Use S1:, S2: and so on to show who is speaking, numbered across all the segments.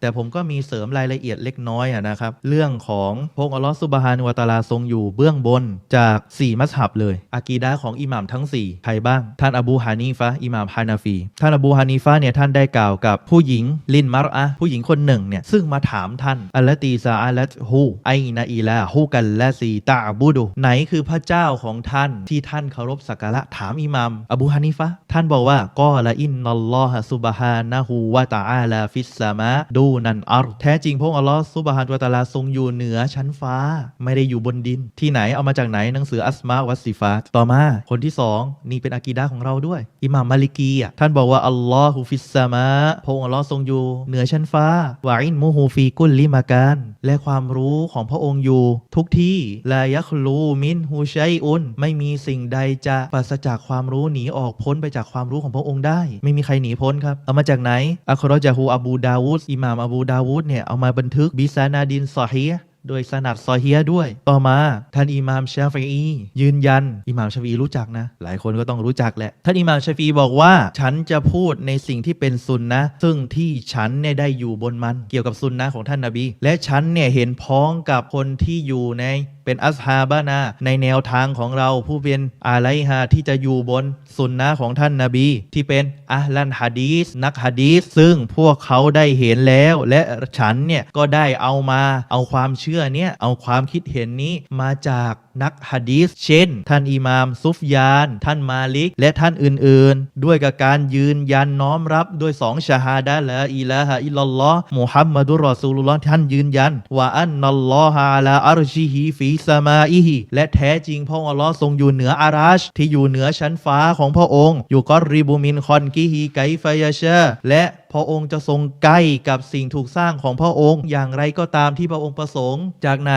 S1: แต่ผมก็มีเสริมรายละเอียดเล็กน้อยนะครับ เรื่องของพงอัลลอฮฺซุบฮานุวะตาลาทรงอยู่เบื้องบนจาก 4 มัสฮับเลยอากีดะห์ของอิหม่ามทั้ง 4 ใครบ้าง ท่านอบูฮานีฟะอิหม่ามฮานาฟี ท่านอบูฮานีฟะเนี่ยท่านได้กล่าวกับผู้หญิงลินมารอะผู้หญิงคนหนึ่งเนี่ยซึ่งมาถามท่านอัลลตีซาอัลตฮูไอนาอีลาฮูกันและซีตาบูดูไหนคือพระเจ้าของท่านที่ท่านเคารพสักการะถามอิหม่ามอบูฮานีฟะท่านบอกว่าก็ละอินนัลลอฮะซุบฮานะฮูวะตะอาลาฟิสสามะดูนันอัรแท้จริงพระองค์อัลลอฮ์ซุบฮานวะตาลาทรงอยู่เหนือชั้นฟ้า ไม่ได้อยู่บนดิน ที่ไหนเอามาจากไหนหนังสืออัสมาวัสซิฟาตต่อมาคนที่สองนี่เป็นอากีดะห์ของเราด้วย อิหม่ามมาลิกีอะท่านบอกว่าอัลลอฮุฟิสสามะพระองค์อัลลอฮ์ทรงอยู่เหนือชั้นฟ้าวะอินมูฮูฟีกุลลิมาการและความรู้ของพระองค์อยู่ ทุกที่ลายัคลูมินฮูชัยอุนไม่มีสิ่งใดจะปราศจากความรู้หนีออกพ้นไปจากความรู้ของพระองค์ได้ ไม่มีใครหนีพ้นครับเอามาจากไหนอัครอจาฮูอบูดาวูดอิหม่ามอบูดาวูดเนี่ยเอามาบันทึกบิซานาดินซอฮีโดยสนัดซอเฮียด้วย ต่อมาท่านอิหม่ามชาฟีอียืนยัน อิหม่ามชาฟีรู้จักนะ หลายคนก็ต้องรู้จักแหละ ท่านอิหม่ามชาฟีบอกว่า ฉันจะพูดในสิ่งที่เป็นซุนนะ ซึ่งที่ฉันเนี่ยได้อยู่บนมัน เกี่ยวกับซุนนะของท่านนาบี และฉันเนี่ยเห็นพ้องกับคนที่อยู่ใน เป็นอัสฮาบานาในแนวทางของเราผู้เป็นอาไลฮาที่จะอยู่บนสุนนะของท่านนาบี ที่เป็นอัลันฮะดีสนักฮะดีสซึ่งพวกเขาได้เห็นแล้ว และฉันเนี่ยก็ได้เอามาเอาความเชื่อเนี่ยเอาความคิดเห็นนี้มาจากนักฮะดีสเช่น ท่านอิหมามซุฟยาน ท่านมาลิก และท่านอื่นๆ ด้วยกับการยืนยันน้อมรับด้วยสองชาฮาดะห์ละอิลาฮะอิลลอฮ์มุฮัมมัดุรอซูลุลลอฮ์ท่านยืนยันว่าอันนัลลอฮะอาลาอัรชิฮิฟีสมาอิฮิและแท้จริงพระองค์อัลลอฮ์ทรงอยู่เหนืออาราช ที่อยู่เหนือชั้นฟ้าของพระองค์ อยู่กอริบูมินคอนกิฮิไกฟายาชาและพระองค์จะทรงใกล้กับสิ่งถูกสร้างของพระองค์ อย่างไรก็ตามที่พระองค์ประสงค์ จากไหน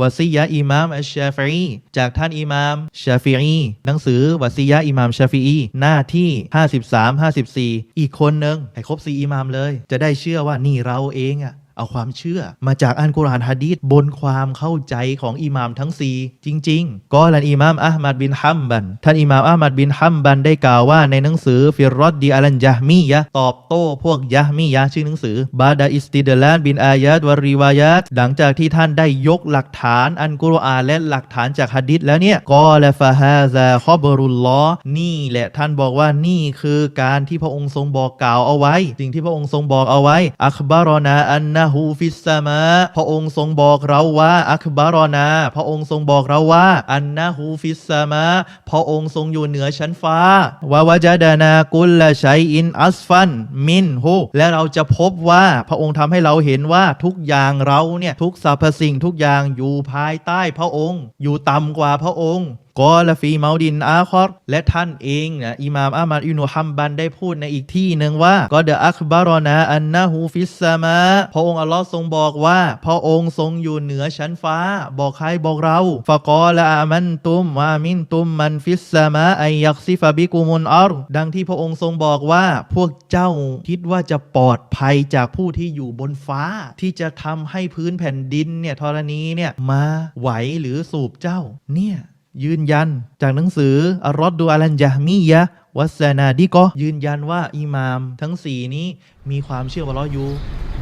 S1: วะซียะอิมามอัชชาฟีอีจากท่านอิมามชาฟีอีหนังสือวะซียะอิมามชาฟีอีหน้าที่ 53 54 อีกคนหนึ่งให้ครบสีอิมามเลย จะได้เชื่อว่านี่เราเองอะ เอาความเชื่อ มาจากอันกุรอานฮะดีษบนความเข้าใจของอิหม่ามทั้ง 4 จริง ๆก็ลันอิหม่ามอัลมัดบินฮัมบันท่านอิหม่ามอัลมัดบินฮัมบันได้กล่าวว่าในหนังสือฟิรรอดดีอัลันยะมียะตอบโต้พวกยะมียะชื่อหนังสือบาดาอิสติดลานบินอายาตวรีวายาตหลังจากที่ท่านได้ยกหลักฐานอันกุรอานและหลักฐานจากฮะดีษแล้วเนี่ยก็ละฟะฮาซาคอบรุลลอนี่แหละท่านบอกว่านี่คือการที่พระองค์ทรงบอกกล่าวเอาไว้ สิ่งที่พระองค์ทรงบอกเอาไว้อัคบารอนาอันนะฮูฟิสมา พระองค์ทรงบอกเราว่า อัคบารอนา พระองค์ทรงบอกเราว่า อันนะฮูฟิสมา พระองค์ทรงอยู่เหนือชั้นฟ้าวาวาจาดานากุลละชัยอินอัสฟัน มินฮูและเราจะพบว่าพระองค์ทำให้เราเห็นว่าทุกอย่างเราเนี่ยทุกสรรพสิ่งทุกอย่างอยู่ภายใต้พระองค์ อยู่ต่ำกว่าพระองค์ กอลฟีเมาดินอาคอรและท่านเองนะอิหม่ามอามัดอิบนุฮัมบันได้พูดในอีกที่หนึ่งว่าก็เดอัคบารอนาอันนะฮูฟิสซามา พระองค์อัลลอฮ์ทรงบอกว่า พระองค์ทรงอยู่เหนือชั้นฟ้า บอกใครบอกเราฟะกอละอามันตุมวามินตุมมันฟิสซามาไอยักซิฟะบิกุมุนอัรดังที่พระองค์ทรงบอกว่าพวกเจ้าคิดว่าจะปลอดภัยจากผู้ที่อยู่บนฟ้า ที่จะทำให้พื้นแผ่นดินเนี่ยธรณีเนี่ยมาไหวหรือสูบเจ้าเนี่ย ยืนยันจากหนังสืออารอดดูอัลันยะฮมียะวัสนาดิกอยืนยันว่าอิหมามทั้งสี่นี้มีความเชื่อว่าเราอยู่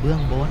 S1: เบื้องบน